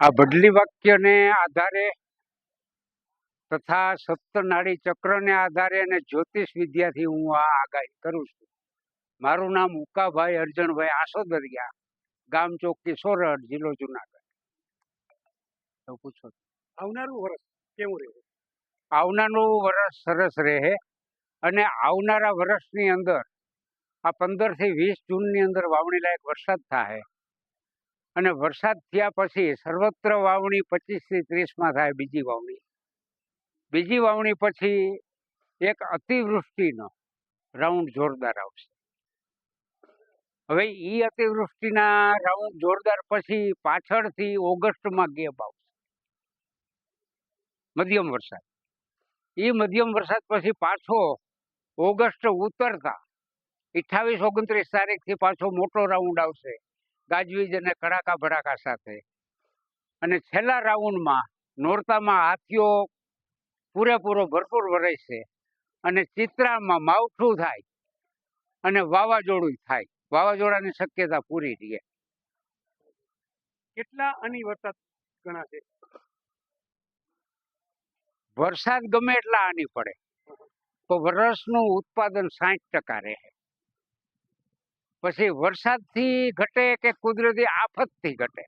આ બદલી વાક્યને આધારે તથા સપ્તનાડી ચક્રને આધારે અને જ્યોતિષ વિદ્યાથી હું આ આગાહી કરું છું. મારું નામ ઉકાભાઈ અર્જણભાઈ આસોદરિયા ગામ ચોક સોરઠ જિલ્લો જુનાગઢ. પૂછો. આવનારું વર્ષ કેવું રહે આવનારું વર્ષ સરસ રહે અને આવનારા વર્ષની અંદર આ પંદરથી વીસ જૂનની અંદર વાવણી લાયક વરસાદ થાય અને વરસાદ થયા પછી સર્વત્ર વાવણી પચીસથી ત્રીસમાં થાય બીજી વાવણી. બીજી વાવણી પછી એક અતિવૃષ્ટિનો રાઉન્ડ જોરદાર આવશે. હવે ઈ અતિવૃષ્ટિના રાઉન્ડ જોરદાર પછી પાછળથી ઓગસ્ટમાં ગેપ આવશે. મધ્યમ વરસાદ. એ મધ્યમ વરસાદ પછી પાછો ઓગસ્ટ ઉતરતા અઠ્ઠાવીસ ઓગણત્રીસ તારીખથી પાછો મોટો રાઉન્ડ આવશે. ગાજવીજ અને કડાકા ભડાકા સાથે. અને છેલ્લા રાઉન્ડમાં નોરતામાં હાથીઓ પૂરેપૂરો ભરપૂર વરસશે અને ચિત્રામાં માવઠું થાય અને વાવાઝોડું થાય. વાવાઝોડાની શક્યતા પૂરી રહે. કેટલા અની ગણા ગણાશે વરસાદ ગમે એટલા આની પડે. તો વરસનું ઉત્પાદન સાઠ ટકા રહે. પછી વરસાદથી ઘટે કે કુદરતી આફતથી ઘટે?